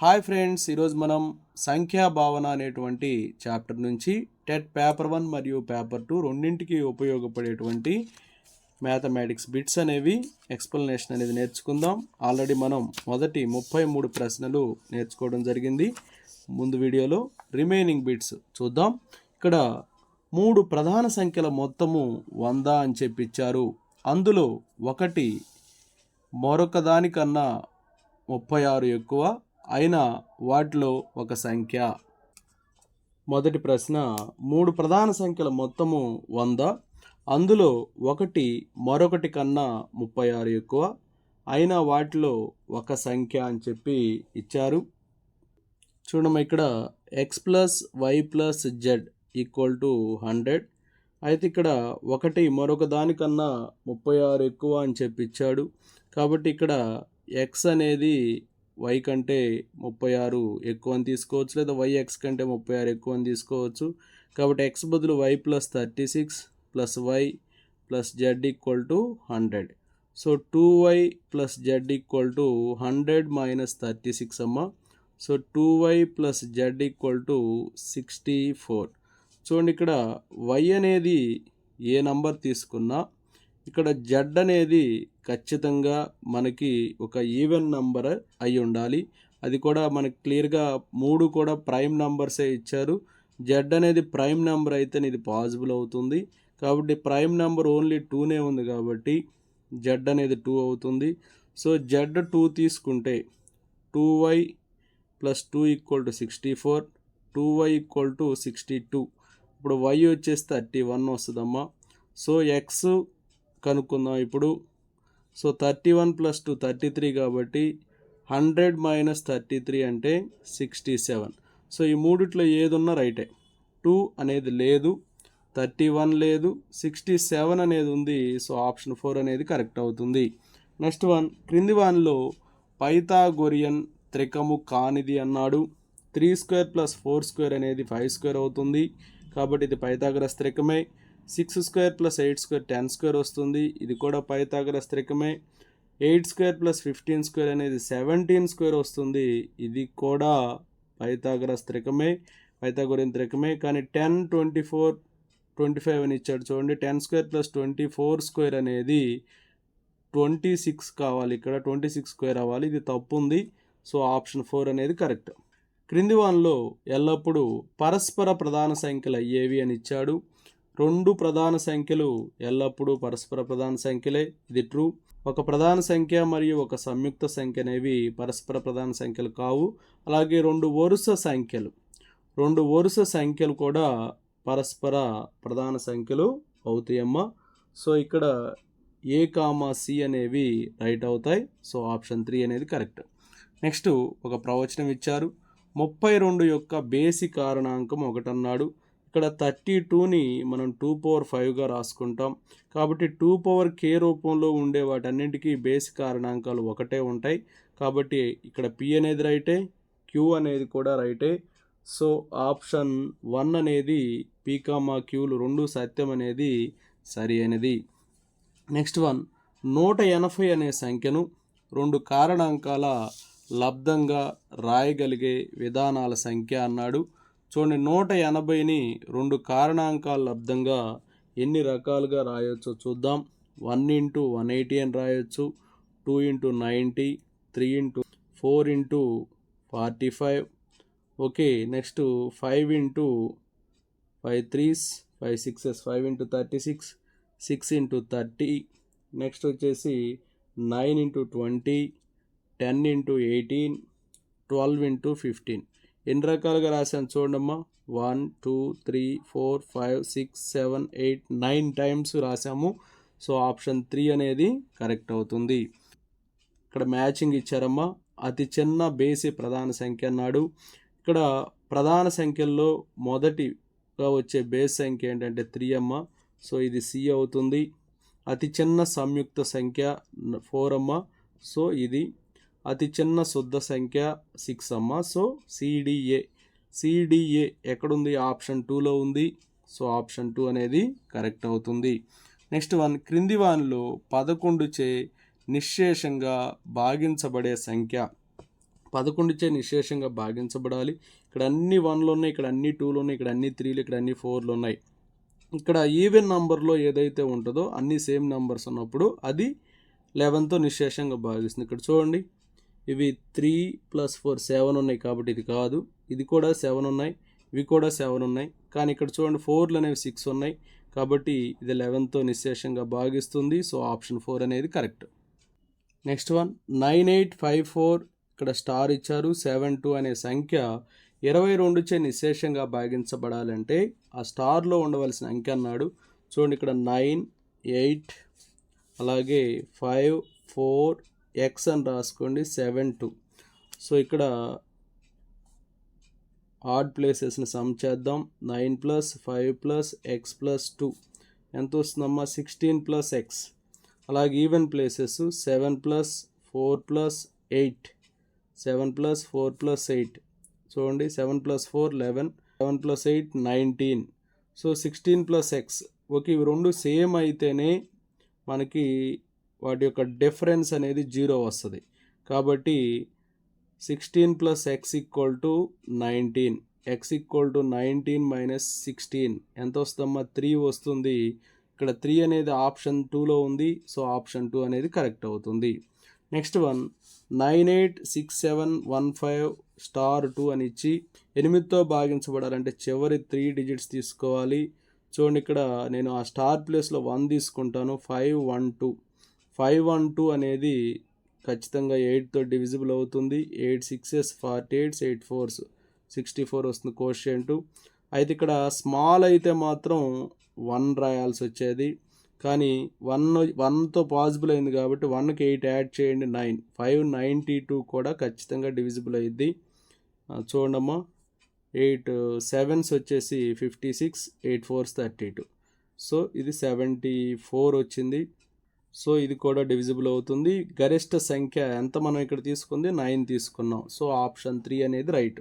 Hi friends ఈరోజు మనం సంఖ్యా భావన అనేటువంటి చాప్టర్ నుంచి టెట్ పేపర్ వన్ మరియు పేపర్ టూ రెండింటికి ఉపయోగపడేటువంటి మ్యాథమెటిక్స్ బిట్స్ అనేవి ఎక్స్ప్లెనేషన్ అనేది నేర్చుకుందాం. ఆల్రెడీ మనం మొదటి ముప్పై మూడు ప్రశ్నలు నేర్చుకోవడం జరిగింది. ముందు వీడియోలో రిమైనింగ్ బిట్స్ చూద్దాం. ఇక్కడ మూడు ప్రధాన సంఖ్యల మొత్తము వంద అని చెప్పిచ్చారు అందులో ఒకటి మరొక దానికన్నా ముప్పై ఆరు ఎక్కువ అయినా వాటిలో ఒక సంఖ్య. మొదటి ప్రశ్న మూడు ప్రధాన సంఖ్యల మొత్తము వంద అందులో ఒకటి మరొకటి కన్నా ముప్పై ఆరు ఎక్కువ అయినా వాటిలో ఒక సంఖ్య అని చెప్పి ఇచ్చారు. చూడమ్మా ఇక్కడ X plus Y plus Z equal to hundred అయితే ఇక్కడ ఒకటి మరొక దానికన్నా ముప్పై ఆరు ఎక్కువ అని చెప్పి ఇచ్చాడు. కాబట్టి ఇక్కడ ఎక్స్ అనేది వై కంటే ముప్పై ఆరు ఎక్కువ అని తీసుకోవచ్చు లేదా వై ఎక్స్ కంటే ముప్పై ఆరు ఎక్కువ అని తీసుకోవచ్చు. కాబట్టి ఎక్స్ బదులు Y plus thirty six plus Y plus Z equal to hundred so two Y plus Z equal to hundred minus thirty six అమ్మ. So two Y plus Z equal to sixty four చూడండి ఇక్కడ why అనేది ఏ number తీసుకున్నా ఇక్కడ Z అనేది ఖచ్చితంగా మనకి ఒక ఈవెన్ నంబర్ అయి ఉండాలి. అది కూడా మనకి క్లియర్గా మూడు కూడా ప్రైమ్ నంబర్సే ఇచ్చారు. జెడ్ అనేది ప్రైమ్ నెంబర్ అయితే ఇది పాసిబుల్ అవుతుంది. కాబట్టి ప్రైమ్ నెంబర్ ఓన్లీ టూనే ఉంది కాబట్టి జెడ్ అనేది టూ అవుతుంది. సో జెడ్ టూ తీసుకుంటే two Y plus two equal to sixty four two Y equal to sixty two ఇప్పుడు వై వచ్చేసి థర్టీ వన్ వస్తుందమ్మా. సో ఎక్స్ కనుక్కుందాం ఇప్పుడు. So thirty one plus two thirty three కాబట్టి hundred minus thirty three అంటే sixty seven. So ఈ మూడిట్లో ఏదున్నా రైటే. టూ అనేది లేదు థర్టీ వన్ లేదు సిక్స్టీ సెవెన్ అనేది ఉంది సో ఆప్షన్ ఫోర్ అనేది కరెక్ట్ అవుతుంది. నెక్స్ట్ వన్ క్రింది వన్లో పైథాగొరియన్ త్రికము కానిది అన్నాడు. Three square plus four square అనేది ఫైవ్ స్క్వేర్ అవుతుంది. కాబట్టి ఇది Pythagoras త్రికమే. Six square plus eight square ten square వస్తుంది. ఇది కూడా Pythagoras త్రికమే. Eight square plus fifteen square అనేది సెవెంటీన్ స్క్వేర్ వస్తుంది. ఇది కూడా పైథాగరస్ త్రికమే పైతాగోరియన్ త్రికమే. కానీ ten twenty four twenty five అని ఇచ్చాడు చూడండి. Ten square plus twenty four square అనేది ట్వంటీ సిక్స్ కావాలి ఇక్కడ. ట్వంటీ సిక్స్ స్క్వేర్ అవ్వాలి. ఇది తప్పు ఉంది సో ఆప్షన్ ఫోర్ అనేది కరెక్ట్. క్రింది వన్లో ఎల్లప్పుడూ పరస్పర ప్రధాన సంఖ్యలు అయ్యేవి అని ఇచ్చాడు. రెండు ప్రధాన సంఖ్యలు ఎల్లప్పుడూ పరస్పర ప్రధాన సంఖ్యలే. ఇది ట్రూ ఒక ప్రధాన సంఖ్య మరియు ఒక సంయుక్త సంఖ్య అనేవి పరస్పర ప్రధాన సంఖ్యలు కావు. అలాగే రెండు వరుస సంఖ్యలు. రెండు వరుస సంఖ్యలు కూడా పరస్పర ప్రధాన సంఖ్యలు అవుతాయమ్మా. సో ఇక్కడ ఏ కామా సి అనేవి రైట్ అవుతాయి. సో ఆప్షన్ త్రీ అనేది కరెక్ట్ నెక్స్ట్ ఒక ప్రవచనం ఇచ్చారు. ముప్పై రెండు యొక్క బేసి కారణాంకం ఒకటన్నాడు. ఇక్కడ థర్టీ టూని మనం టూ పవర్ ఫైవ్గా రాసుకుంటాం. కాబట్టి టూ పవర్ కే రూపంలో ఉండే వాటన్నింటికీ బేస్ కారణాంకాలు ఒకటే ఉంటాయి. కాబట్టి ఇక్కడ పి అనేది రైటే క్యూ అనేది కూడా రైటే. సో ఆప్షన్ వన్ అనేది పీకామా క్యూలు రెండు సత్యం అనేది సరి అనేది నెక్స్ట్ వన్ నూట ఎనభై అనే సంఖ్యను రెండు కారణాంకాల లబ్ధంగా రాయగలిగే విధానాల సంఖ్య అన్నాడు. చూడండి నూట ఎనభైని రెండు కారణాంకాల లబ్ధంగా ఎన్ని రకాలుగా రాయొచ్చో చూద్దాం. వన్ ఇంటూ వన్ ఎయిటీ అని రాయొచ్చు two into ninety three into four into forty five. Okay next five into five threes five sixes five into thirty six six into thirty. Next వచ్చేసి nine into twenty ten into eighteen twelve into fifteen. ఎన్ని రకాలుగా రాశాను చూడమ్మా one two three four five six seven eight nine times రాసాము so option three అనేది correct అవుతుంది. ఇక్కడ matching ఇచ్చారమ్మా. అతి చిన్న బేసి ప్రధాన సంఖ్య అన్నాడు. ఇక్కడ ప్రధాన సంఖ్యల్లో మొదటిగా వచ్చే బేస్ సంఖ్య ఏంటంటే త్రీ అమ్మ. సో ఇది సి అవుతుంది. అతి చిన్న సంయుక్త సంఖ్య ఫోర్ అమ్మ. సో ఇది అతి చిన్న శుద్ధ సంఖ్య సిక్స్ అమ్మ. సో సిడిఏ సిడిఏ ఎక్కడుంది? ఆప్షన్ టూలో ఉంది. సో ఆప్షన్ టూ అనేది కరెక్ట్ అవుతుంది. నెక్స్ట్ వన్ క్రింది వాన్లో పదకొండు చే నిశ్శేషంగా భాగించబడే సంఖ్య. పదకొండుచే నిశేషంగా భాగించబడాలి. ఇక్కడ అన్ని వన్లు ఉన్నాయి ఇక్కడ అన్ని టూలు ఉన్నాయి ఇక్కడ అన్ని త్రీలు ఇక్కడ అన్ని ఫోర్లు ఉన్నాయి. ఇక్కడ ఈవెన్ నంబర్లో ఏదైతే ఉంటుందో అన్ని సేమ్ నంబర్స్ ఉన్నప్పుడు అది లెవెన్తో నిశేషంగా భాగిస్తుంది. ఇక్కడ చూడండి. ఇవి త్రీ ప్లస్ ఫోర్ సెవెన్ ఉన్నాయి కాబట్టి ఇది కాదు. ఇది కూడా సెవెన్ ఉన్నాయి. ఇవి కూడా సెవెన్ ఉన్నాయి. కానీ ఇక్కడ చూడండి ఫోర్లు అనేవి సిక్స్ ఉన్నాయి. కాబట్టి ఇది లెవెన్తో నిశేషంగా భాగిస్తుంది. సో ఆప్షన్ ఫోర్ అనేది correct. Next one nine eight five four ఇక్కడ స్టార్ ఇచ్చారు. సెవెన్ టూ అనే సంఖ్య ఇరవై రెండుచే నిశేషంగా భాగించబడాలంటే ఆ స్టార్లో ఉండవలసిన అంకె అన్నాడు. చూడండి ఇక్కడ నైన్ ఎయిట్ అలాగే ఫైవ్ ఫోర్ ఎక్స్ అని రాసుకోండి సెవెన్ టూ సో ఇక్కడ ఆడ్ ప్లేసెస్ని సమ్ చేద్దాం. Nine plus five plus x plus two ఎంత వస్తుందమ్మా? సిక్స్టీన్ ప్లస్ ఎక్స్ అలాగే even places seven plus four plus eight seven plus four plus eight చూడండి seven plus four eleven seven plus eight nineteen so sixteen plus x okay ఇవి రెండు same అయితేనే మనకి వాటి యొక్క డిఫరెన్స్ అనేది జీరో వస్తుంది. కాబట్టి sixteen plus x equal to nineteen. X equal to nineteen minus sixteen. ఎంత వస్తుందమ్మా? త్రీ వస్తుంది. ఇక్కడ త్రీ అనేది ఆప్షన్ టూలో ఉంది. సో ఆప్షన్ టూ అనేది కరెక్ట్ అవుతుంది. Next one nine eight six seven one five star two అని ఇచ్చి ఎనిమిదితో భాగించబడాలంటే చివరి త్రీ డిజిట్స్ తీసుకోవాలి. చూడండి ఇక్కడ నేను ఆ స్టార్ ప్లేస్లో వన్ తీసుకుంటాను. Five one two. Five one two అనేది ఖచ్చితంగా ఎయిట్తో డివిజిబుల్ అవుతుంది. Eight sixes forty eights eight fours sixty four వస్తుంది కోషియంటు. అయితే ఇక్కడ స్మాల్ అయితే మాత్రం వన్ రాయాల్సి వచ్చేది. కానీ వన్ వన్తో పాసిబుల్ అయింది కాబట్టి వన్కి ఎయిట్ యాడ్ చేయండి నైన్. ఫైవ్ నైంటీ టూ కూడా ఖచ్చితంగా డివిజిబుల్ అయ్యిద్ది చూడమ్మా ఎయిట్ సెవెన్స్ వచ్చేసి fifty six eight fours thirty two. So ఇది సెవెంటీ ఫోర్ వచ్చింది. సో ఇది కూడా డివిజిబుల్ అవుతుంది. గరిష్ట సంఖ్య ఎంత మనం ఇక్కడ తీసుకుంది? నైన్ తీసుకున్నాం. సో ఆప్షన్ త్రీ అనేది రైట్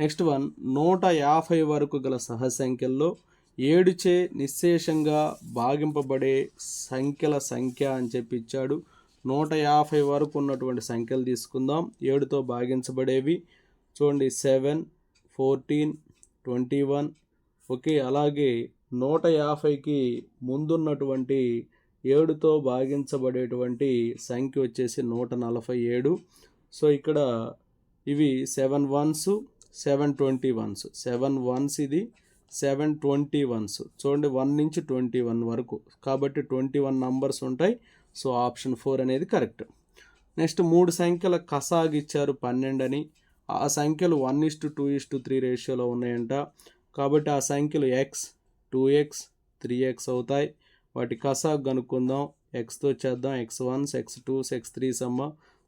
నెక్స్ట్ వన్ నూట యాభై వరకు గల సహసంఖ్యల్లో ఏడుచే నిశ్శేషంగా భాగింపబడే సంఖ్యల సంఖ్య అని చెప్పి ఇచ్చాడు. నూట యాభై వరకు ఉన్నటువంటి సంఖ్యలు తీసుకుందాం. ఏడుతో భాగించబడేవి చూడండి seven fourteen twenty one okay అలాగే నూట యాభైకి ముందున్నటువంటి ఏడుతో భాగించబడేటువంటి సంఖ్య వచ్చేసి నూట నలభై ఏడు. సో ఇక్కడ ఇవి seven ones seven twenty ones. Seven ones ఇది సెవెన్ ట్వంటీ వన్స్. చూడండి వన్ నుంచి ట్వంటీ వన్ వరకు. కాబట్టి ట్వంటీ వన్ నంబర్స్ ఉంటాయి. సో ఆప్షన్ ఫోర్ అనేది కరెక్ట్. నెక్స్ట్ మూడు సంఖ్యల కసాగ్ ఇచ్చారు పన్నెండు అని. ఆ సంఖ్యలు one is to two is to three రేషియోలో ఉన్నాయంట. కాబట్టి ఆ సంఖ్యలు x two x three x అవుతాయి. వాటి కసాగ్ కనుక్కుందాం. ఎక్స్తో చేద్దాం. X ones x two x threes సమ్మ.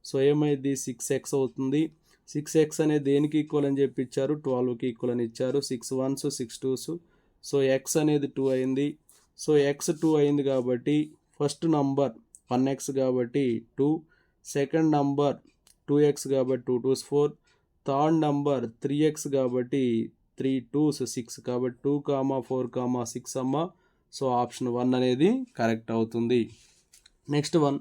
సో ఏమైంది సిక్స్ ఎక్స్ అవుతుంది. సిక్స్ ఎక్స్ అనేది దేనికి ఈక్వల్ అని చెప్పి ఇచ్చారు ట్వెల్వ్కి ఈక్వల్ అని ఇచ్చారు. Six ones six twos so x అనేది టూ అయింది. సో ఎక్స్ టూ అయింది కాబట్టి ఫస్ట్ నంబర్ వన్ ఎక్స్ కాబట్టి two second number two x కాబట్టి two twos four third number three x కాబట్టి త్రీ టూస్ సిక్స్ కాబట్టి two comma four comma six అమ్మ so option one అనేది correct అవుతుంది. Next one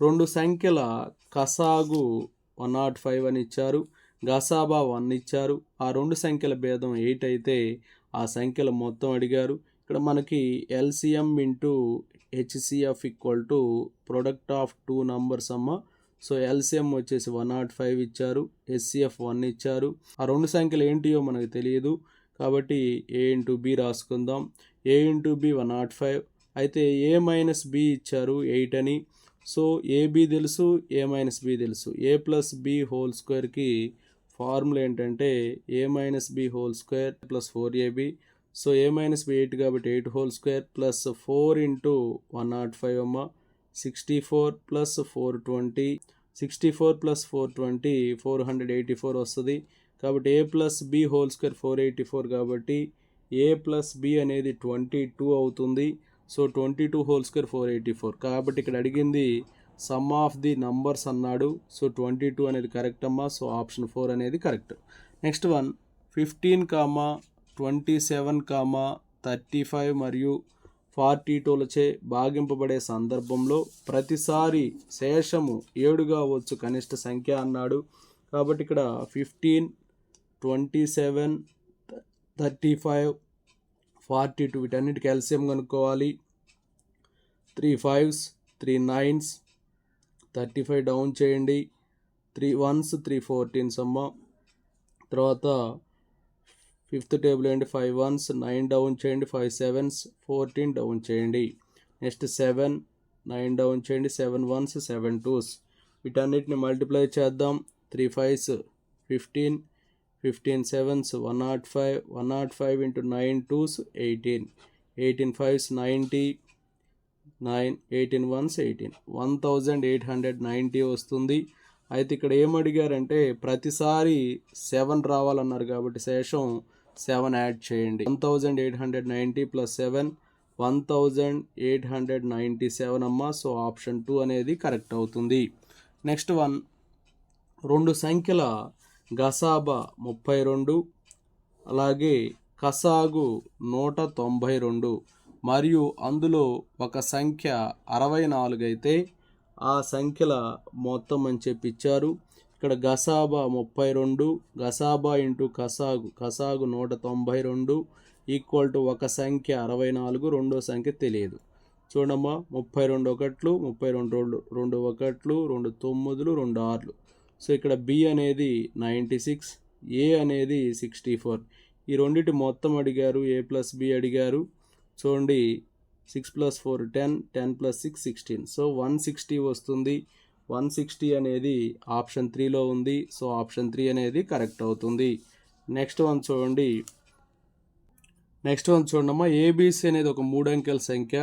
రెండు సంఖ్యల కసాగు వన్ నాట్ ఫైవ్ అని ఇచ్చారు గసాబా వన్ ఇచ్చారు. ఆ రెండు సంఖ్యల భేదం ఎయిట్ అయితే ఆ సంఖ్యల మొత్తం అడిగారు. ఇక్కడ మనకి LCM into HCF equal to product of two numbers అమ్మ. సో ఎల్సిఎం వచ్చేసి వన్ నాట్ ఫైవ్ ఇచ్చారు హెచ్సిఎఫ్ వన్ ఇచ్చారు. ఆ రెండు సంఖ్యలు ఏంటియో మనకు తెలియదు. కాబట్టి A into B రాసుకుందాం. A into B one not five అయితే ఏ మైనస్ బి ఇచ్చారు ఎయిట్ అని. సో ఏబి తెలుసు ఏ మైనస్ బి తెలుసు. ఏ ప్లస్ బి హోల్ స్క్వేర్కి ఫార్ములా ఏంటంటే A minus B whole square plus four AB so A minus B eight కాబట్టి eight whole square plus four into one not five అమ్మ. Sixty four plus four twenty sixty four plus four twenty four hundred eighty four వస్తుంది. కాబట్టి A plus B whole square four eighty four కాబట్టి A plus B అనేది twenty two అవుతుంది. So twenty two whole square four eighty four కాబట్టి ఇక్కడ అడిగింది sum of the numbers అన్నాడు. So twenty two అనేది కరెక్ట్ అమ్మా. సో ఆప్షన్ ఫోర్ అనేది correct next one fifteen comma twenty seven comma thirty five మరియు forty టూలచే భాగింపబడే సందర్భంలో ప్రతిసారి శేషము ఏడుగా కావచ్చు కనిష్ట సంఖ్య అన్నాడు. కాబట్టి ఇక్కడ fifteen twenty seven thirty five forty two వీటన్నిటి ఎల్సిఎం కనుక్కోవాలి. Three fives three nines thirty five down చేయండి. త్రీ వన్స్ త్రీ ఫోర్టీన్స్ అమ్మ. తర్వాత ఫిఫ్త్ టేబుల్ ఏంటి? ఫైవ్ వన్స్ నైన్ డౌన్ చేయండి. ఫైవ్ సెవెన్స్ ఫోర్టీన్ డౌన్ చేయండి. నెక్స్ట్ సెవెన్ నైన్ డౌన్ చేయండి. Seven ones seven twos. వీటన్నిటిని మల్టిప్లై చేద్దాం. Three fives fifteen fifteen sevens one not five one not five into nine twos eighteen eighteen fives ninety nine eighteen ones eighteen one thousand eight hundred ninety వస్తుంది. అయితే ఇక్కడ ఏం అడిగారంటే ప్రతిసారి seven రావాలన్నారు కాబట్టి శేషం సెవెన్ యాడ్ చేయండి. One thousand eight hundred ninety plus seven one thousand eight hundred ninety seven అమ్మ. సో ఆప్షన్ టూ అనేది కరెక్ట్ అవుతుంది. నెక్స్ట్ వన్ రెండు సంఖ్యల గసాబా ముప్పై రెండు అలాగే కసాగు నూట తొంభై రెండు మరియు అందులో ఒక సంఖ్య అరవై నాలుగు అయితే ఆ సంఖ్యల మొత్తం అని చెప్పి ఇచ్చారు ఇక్కడ గసాబా ముప్పై రెండు గసాబా ఇంటూ కసాగు కసాగు నూట తొంభై రెండు ఈక్వల్ టు ఒక సంఖ్య అరవై నాలుగు రెండో సంఖ్య తెలియదు. చూడమ్మా ముప్పై రెండు ఒకట్లు ముప్పై రెండు రెండు రెండు ఒకట్లు రెండు తొమ్మిదిలు రెండు ఆర్లు. సో ఇక్కడ బి అనేది నైంటీ సిక్స్ ఏ అనేది సిక్స్టీ ఫోర్ ఈ రెండింటి మొత్తం అడిగారు ఏ ప్లస్ బి అడిగారు. చూడండి six plus four ten ten plus six sixteen so one sixty వస్తుంది. వన్ సిక్స్టీ అనేది ఆప్షన్ త్రీలో ఉంది. సో ఆప్షన్ త్రీ అనేది కరెక్ట్ అవుతుంది. నెక్స్ట్ వన్ చూడండి. నెక్స్ట్ వన్ చూడమ్మా ఏబీసీ అనేది ఒక మూడు అంకెల సంఖ్య.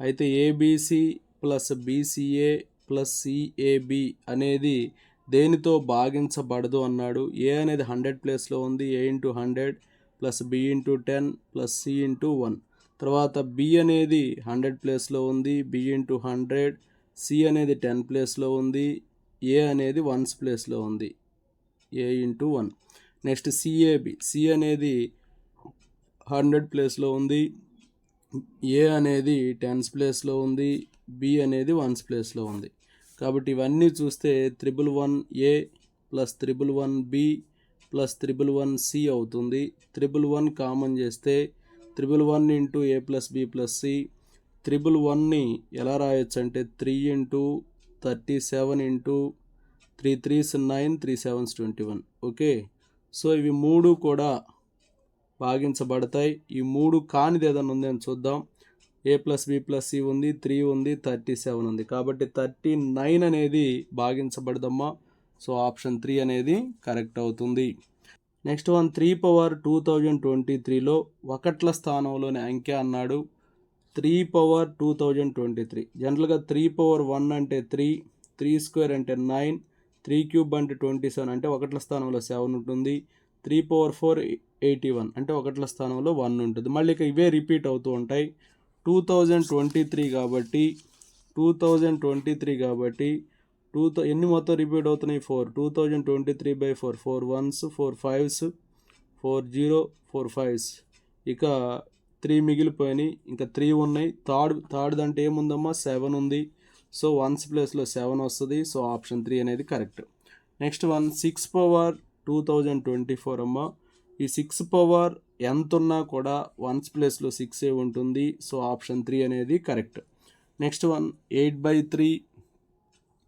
అయితే ABC plus BCA plus CAB అనేది దేనితో భాగించబడదు అన్నాడు. ఏ అనేది హండ్రెడ్ ప్లేస్లో ఉంది. A into hundred plus B into ten plus C into one. తర్వాత బి అనేది హండ్రెడ్ ప్లేస్లో ఉంది. బి ఇంటూ హండ్రెడ్ సి అనేది టెన్ ప్లేస్లో ఉంది. ఏ అనేది వన్స్ ప్లేస్లో ఉంది. A into one. Next CAB C అనేది హండ్రెడ్ ప్లేస్లో ఉంది. ఏ అనేది టెన్స్ ప్లేస్లో ఉంది. బి అనేది వన్స్ ప్లేస్లో ఉంది. కాబట్టి ఇవన్నీ చూస్తే triple one A plus triple one B plus triple one C అవుతుంది. త్రిబుల్ వన్ కామన్ చేస్తే triple one into A plus B plus C. Triple వన్ని ఎలా రాయొచ్చు అంటే three into thirty seven into three threes nine three sevens twenty one. Okay? So ఇవి మూడు కూడా భాగించబడతాయి. ఈ మూడు కానిది ఏదైనా ఉందని చూద్దాం. A plus B plus C ఉంది త్రీ ఉంది థర్టీ సెవెన్ ఉంది. కాబట్టి థర్టీ నైన్ అనేది భాగించబడదమ్మా. సో ఆప్షన్ త్రీ అనేది కరెక్ట్ అవుతుంది. Next one three power two thousand twenty త్రీలో ఒకట్ల స్థానంలోని అంకె అన్నాడు. Three power two thousand twenty three జనరల్గా త్రీ పవర్ వన్ అంటే త్రీ త్రీ స్క్వేర్ అంటే నైన్ త్రీ క్యూబ్ అంటే ట్వంటీ సెవెన్ అంటే ఒకట్ల స్థానంలో సెవెన్ ఉంటుంది. Three power four eighty one అంటే ఒకట్ల స్థానంలో వన్ ఉంటుంది. మళ్ళీ ఇక ఇవే రిపీట్ అవుతూ ఉంటాయి. టూ థౌజండ్ ట్వంటీ త్రీ కాబట్టి టూ థౌజండ్ ట్వంటీ త్రీ కాబట్టి టూ థౌ ఎన్ని మొత్తం రిపీట్ అవుతున్నాయి? Four two thousand twenty three by four four ones four fives four zero four fives ఇక త్రీ మిగిలిపోయినాయి. ఇంకా త్రీ ఉన్నాయి. థర్డ్ థర్డ్ అంటే ఏముందమ్మా? సెవెన్ ఉంది. సో వన్స్ ప్లేస్లో సెవెన్ వస్తుంది. సో ఆప్షన్ త్రీ అనేది correct next one six power two thousand twenty four అమ్మ. ఈ సిక్స్ పవర్ ఎంత ఉన్నా కూడా వన్స్ ప్లేస్లో సిక్స్ ఏ ఉంటుంది. సో ఆప్షన్ త్రీ అనేది correct next one eight by three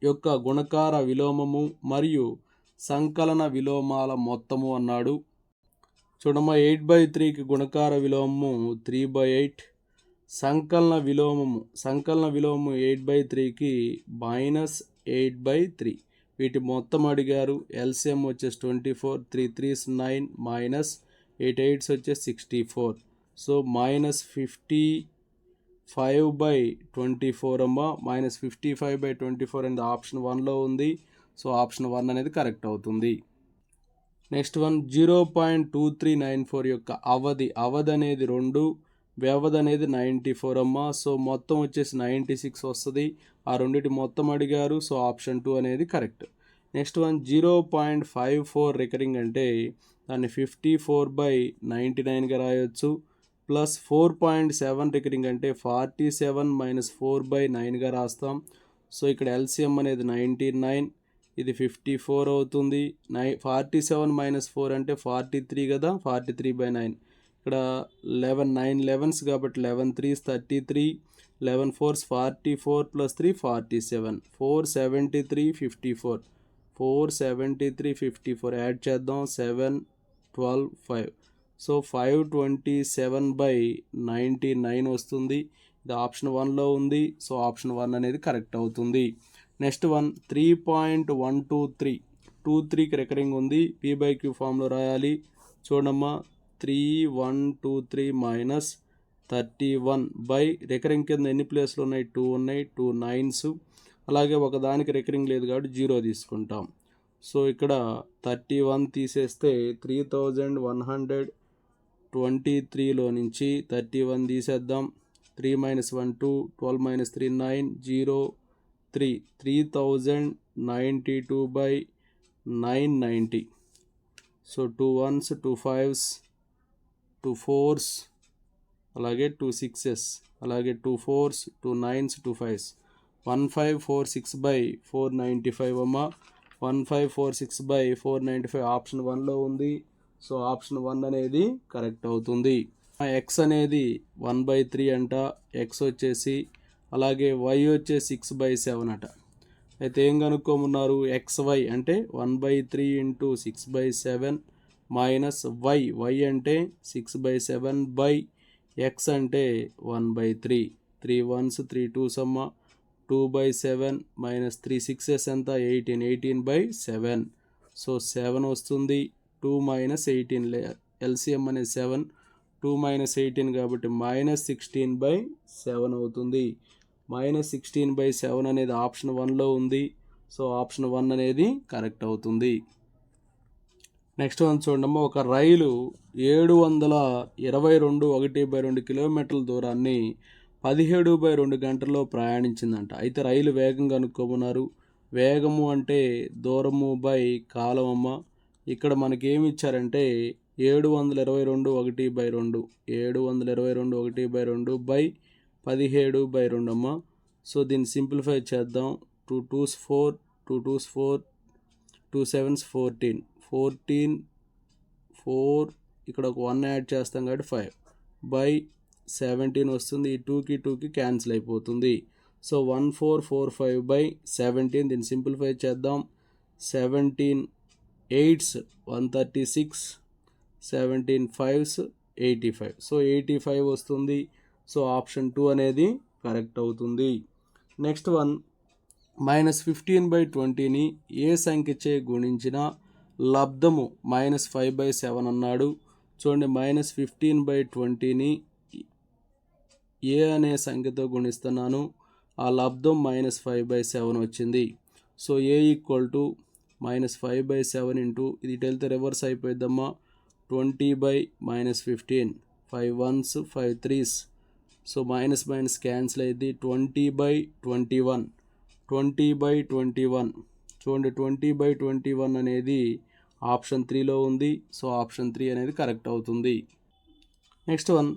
యొక్క గుణకార విలోమము మరియు సంకలన విలోమాల మొత్తము అన్నాడు. చూడమ్మా ఎయిట్ బై త్రీకి గుణకార విలోమము త్రీ బై ఎయిట్ సంకలన విలోమము సంకలన విలోమము ఎయిట్ బై త్రీకి మైనస్ ఎయిట్ బై త్రీ వీటి మొత్తం అడిగారు. ఎల్సిఎం వచ్చేసి twenty four three threes nine minus eight eights వచ్చే sixty four. So minus fifty five by twenty four అమ్మ. Minus fifty five by twenty four అనేది ఆప్షన్ వన్లో ఉంది. సో ఆప్షన్ వన్ అనేది కరెక్ట్ అవుతుంది. Next one zero point two three nine four యొక్క అవధి అవధి అనేది రెండు వ్యవధి అనేది నైంటీ ఫోర్ అమ్మ. సో మొత్తం వచ్చేసి నైంటీ సిక్స్ వస్తుంది. ఆ రెండింటి మొత్తం అడిగారు. సో ఆప్షన్ టూ అనేది correct. Next one zero point five four recurring అంటే దాన్ని ఫిఫ్టీ ఫోర్ బై నైంటీ నైన్గా రాయొచ్చు. Plus four point seven recurring అంటే forty seven minus four by నైన్గా రాస్తాం. సో ఇక్కడ ఎల్సిఎం అనేది నైంటీ నైన్. ఇది ఫిఫ్టీ ఫోర్ అవుతుంది. నై ఫార్టీ సెవెన్ మైనస్ ఫోర్ అంటే ఫార్టీ త్రీ కదా? Forty three by nine. ఇక్కడ లెవెన్ నైన్ లెవెన్స్ కాబట్టి eleven threes thirty three. Eleven fours forty four plus three forty seven. Four seventy three fifty four. Four seventy three fifty four. Add చేద్దాం. Seven twelve five so five twenty seven by ninety nine వస్తుంది. ఇది option వన్లో ఉంది. So option one అనేది correct అవుతుంది. Next one three point one two three two త్రీకి recurring ఉంది. P by Q ఫామ్లో రాయాలి. చూడమ్మా. Three one two three minus thirty one by recurring కింద ఎన్ని ప్లేస్లు ఉన్నాయి? టూ ఉన్నాయి. టూ నైన్స్ అలాగే ఒకదానికి రికరింగ్ లేదు కాబట్టి జీరో తీసుకుంటాం. సో ఇక్కడ థర్టీ వన్ తీసేస్తే three thousand one hundred twenty త్రీలో నుంచి థర్టీ వన్ తీసేద్దాం. Three minus one two twelve minus three nine zero three. Three thousand ninety two by nine ninety. So two ones two fives two fours అలాగే two sixes అలాగే two fours two nines two fives. One five four six by four ninety five అమ్మ. One five four six by four ninety five option వన్లో ఉంది. So option one అనేది correct అవుతుంది. X అనేది one by three అంట. X వచ్చేసి అలాగే why వచ్చేసి సిక్స్ బై సెవెన్ అట. అయితే ఏం కనుక్కోమన్నారు? ఎక్స్ వై అంటే one by three into six by seven minus Y Y అంటే six by seven by X అంటే one by three. Three ones three two సమ్మ two by seven minus three sixes ఎంత? Eighteen eighteen by seven so seven వస్తుంది. Two minus eighteen LCM అనేది seven two minus eighteen కాబట్టి minus sixteen by seven అవుతుంది. Minus sixteen by seven అనేది option వన్లో ఉంది. So option one అనేది correct అవుతుంది. నెక్స్ట్ వన్ చూడమ్మా ఒక రైలు ఏడు వందల ఇరవై రెండు ఒకటి బై రెండు కిలోమీటర్ల దూరాన్ని పదిహేడు బై రెండు గంటల్లో ప్రయాణించిందంట. అయితే రైలు వేగం కనుక్కోమన్నారు వేగము అంటే దూరము బై కాలం అమ్మ ఇక్కడ మనకి ఏమి ఇచ్చారంటే ఏడు వందల ఇరవై రెండు ఒకటి బై రెండు. ఏడు వందల ఇరవై రెండు ఒకటి బై రెండు బై పదిహేడు బై రెండు అమ్మ సో దీన్ని సింప్లిఫై చేద్దాం. Two twos four two twos four two sevens fourteen. Fourteen four ఇక్కడ ఒక వన్ యాడ్ చేస్తాం కాబట్టి ఫైవ్. బై సెవెంటీన్ వస్తుంది. ఈ టూకి టూకి క్యాన్సిల్ అయిపోతుంది. So one four four five by seventeen దీన్ని సింప్లిఫై చేద్దాం. Seventeen eights one thirty six seventeen fives eighty five so eighty five వస్తుంది. సో ఆప్షన్ టూ అనేది కరెక్ట్ అవుతుంది. Next one minus fifteen by ట్వంటీని ఏ సంఖ్యచే గుణించిన లబ్ధము మైనస్ ఫైవ్ బై సెవెన్ అన్నాడు. చూడండి మైనస్ ఫిఫ్టీన్ బై ట్వంటీని ఏ అనే సంఖ్యతో గుణిస్తున్నాను. ఆ లబ్ధం మైనస్ ఫైవ్ బై సెవెన్ వచ్చింది. So A equal to minus five by seven into ఇది వెళ్తే reverse అయిపోయిద్దమ్మా. Twenty by minus fifteen. Five ones five threes. So minus minus cancel అయింది twenty by twenty one. Twenty by twenty one. చూడండి twenty by twenty one అనేది option త్రీలో ఉంది. So option three అనేది correct అవుతుంది. Next one.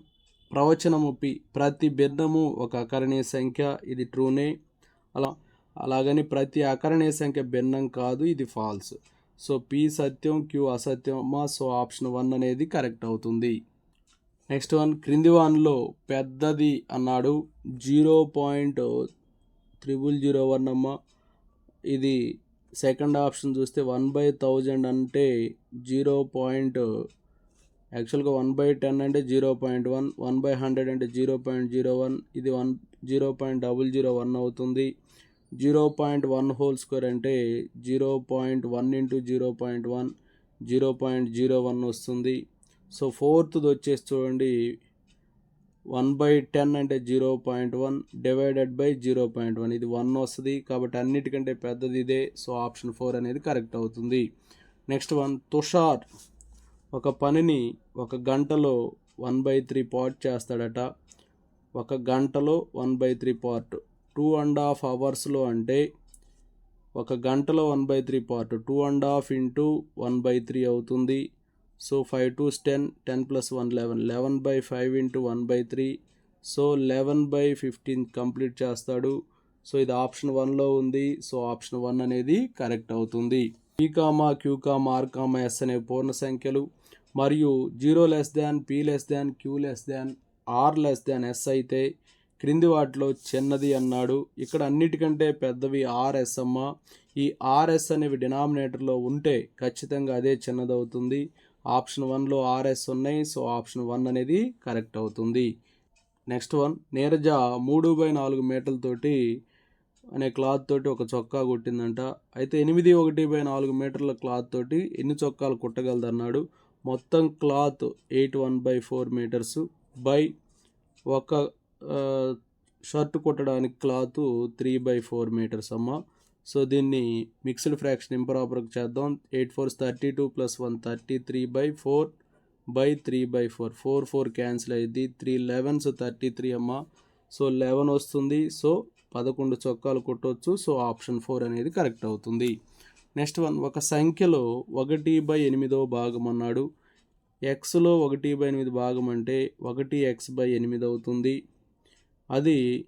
ప్రవచనము P ప్రతి భిన్నము ఒక అకరణీయ సంఖ్య ఇది ట్రూనే అలా అలాగని ప్రతి అకరణీయ సంఖ్య భిన్నం కాదు ఇది ఫాల్స్ సో పి సత్యం క్యూ అసత్యం మా సో ఆప్షన్ వన్ అనేది కరెక్ట్ అవుతుంది. నెక్స్ట్ వన్ క్రింది వన్లో పెద్దది అన్నాడు zero point triple zero one అమ్మ. ఇది సెకండ్ ఆప్షన్ చూస్తే వన్ బై థౌజండ్ అంటే జీరో పాయింట్ యాక్చువల్గా వన్ బై టెన్ అంటే zero point one one by hundred అంటే జీరో పాయింట్ జీరో వన్ ఇది one zero point double zero one అవుతుంది. Zero point one whole square అంటే zero point one into zero point one zero point zero one వస్తుంది. So ఫోర్త్ది వచ్చేసి చూడండి one by ten అంటే zero point one divided by zero point one ఇది one వస్తుంది. కాబట్టి అన్నిటికంటే పెద్దది ఇదే. సో ఆప్షన్ ఫోర్ అనేది కరెక్ట్ అవుతుంది. Next one Tushar. ఒక పనిని ఒక గంటలో వన్ బై త్రీ పార్ట్ చేస్తాడట. ఒక గంటలో one by three part. Two and half అవర్స్లో అంటే ఒక గంటలో one by three part. Two and half into one by three అవుతుంది. So five twos ten ten plus one eleven. Eleven by five into one by three. So eleven by fifteen complete చేస్తాడు. So ఇది option వన్లో ఉంది. So option one అనేది correct అవుతుంది. ఈ comma Q comma R comma S అనే పూర్ణ సంఖ్యలు మరియు zero less than P less than Q less than R less than S అయితే క్రింది వాటిలో చిన్నది అన్నాడు. ఇక్కడ అన్నిటికంటే పెద్దవి ఆర్ఎస్ అమ్మ. ఈ ఆర్ఎస్ అనేవి డినామినేటర్లో ఉంటే ఖచ్చితంగా అదే చిన్నదవుతుంది. ఆప్షన్ వన్లో ఆర్ఎస్ ఉన్నాయి సో ఆప్షన్ వన్ అనేది కరెక్ట్ అవుతుంది. నెక్స్ట్ వన్ నీరజ మూడు బై నాలుగు మీటర్లతోటి అనే క్లాత్ తోటి ఒక చొక్కా కుట్టిందంట. అయితే ఎనిమిది ఒకటి బై నాలుగు మీటర్ల క్లాత్ తోటి ఎన్ని చొక్కాలు కుట్టగలదన్నాడు? మొత్తం cloth eight one by four meters by ఒక shirt కుట్టడానికి cloth three by four meters అమ్మ. సో దీన్ని మిక్స్డ్ ఫ్రాక్షన్ ఇంపరాపర్కి చేద్దాం. Eight fours thirty two plus one thirty three by four by three by four. Four four cancel అయ్యింది three elevens thirty three అమ్మ. So eleven వస్తుంది. So పదకొండు చొక్కాలు కొట్టవచ్చు సో ఆప్షన్ ఫోర్ అనేది కరెక్ట్ అవుతుంది. నెక్స్ట్ వన్ ఒక సంఖ్యలో ఒకటి బై ఎనిమిదో భాగం అన్నాడు. ఎక్స్లో ఒకటి బై ఎనిమిది భాగం అంటే ఒకటి ఎక్స్ బై ఎనిమిది అవుతుంది. అది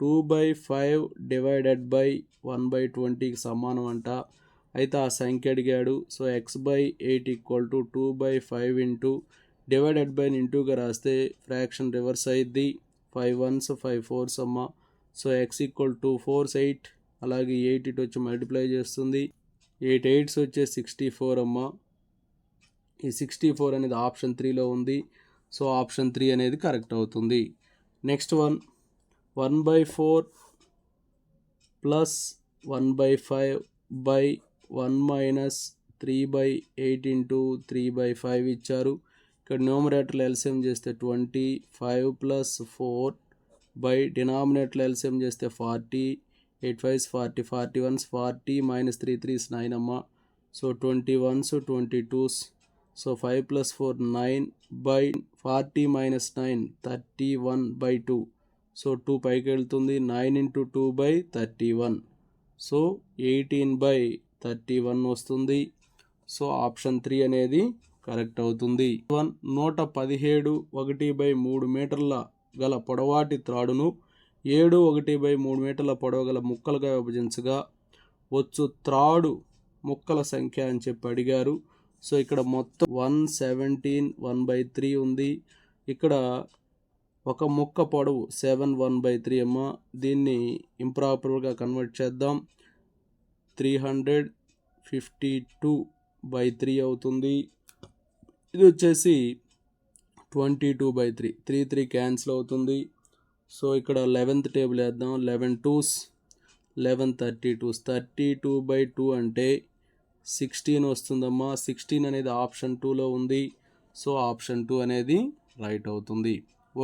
two by five divided by one by ట్వంటీకి సమానం అంట. అయితే ఆ సంఖ్య అడిగాడు. So X by eight equal to two by five into divided by ఇంటూగా రాస్తే ఫ్రాక్షన్ రివర్స్ అయ్యిద్ది ఫైవ్ వన్స్ ఫైవ్ ఫోర్స్ అమ్మ. So X equal two fours eight. అలాగే ఎయిట్ ఇటు వచ్చి మల్టిప్లై చేస్తుంది. ఎయిట్ ఎయిట్స్ వచ్చే సిక్స్టీ ఫోర్ అమ్మ. ఈ సిక్స్టీ ఫోర్ అనేది ఆప్షన్ త్రీలో ఉంది. సో ఆప్షన్ త్రీ అనేది కరెక్ట్ అవుతుంది. Next one one by four plus one by five by one minus three by eight into three by five ఇచ్చారు. ఇక్కడ న్యూమరేటర్లు ఎల్సిఎం చేస్తే twenty five plus four by డినామినేటర్లు LCM చేస్తే forty eight fives forty forty ones forty minus three threes nine అమ్మ. So twenty ones twenty twos. So five plus four nine by forty minus nine thirty one by two. So two పైకి వెళ్తుంది nine into two by thirty one. So eighteen by thirty one వస్తుంది. So option three అనేది correct అవుతుంది. One నూట పదిహేడు ఒకటి by మూడు మీటర్ల గల పొడవాటి త్రాడును ఏడు ఒకటి బై మూడు మీటర్ల పొడవు గల ముక్కలుగా విభజించగా వచ్చు త్రాడు ముక్కల సంఖ్య అని చెప్పి అడిగారు. సో ఇక్కడ మొత్తం one seventeen one by three ఉంది. ఇక్కడ ఒక ముక్క పొడవు సెవెన్ వన్ బై త్రీ అమ్మ. దీన్ని ఇంప్రాపర్గా కన్వర్ట్ చేద్దాం. Three hundred fifty two by three అవుతుంది. ఇది వచ్చేసి twenty two by three. Three three cancel అవుతుంది. సో ఇక్కడ లెవెన్త్ టేబుల్ వేద్దాం. Eleven twos eleven thirty twos. Thirty two by two అంటే సిక్స్టీన్ వస్తుందమ్మా. సిక్స్టీన్ అనేది ఆప్షన్ టూలో ఉంది. సో ఆప్షన్ టూ అనేది రైట్ అవుతుంది.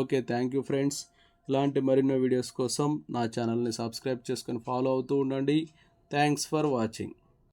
Okay thank you friends. ఇలాంటి మరిన్నో వీడియోస్ కోసం నా ఛానల్ని సబ్స్క్రైబ్ చేసుకొని ఫాలో అవుతూ ఉండండి. Thanks for watching.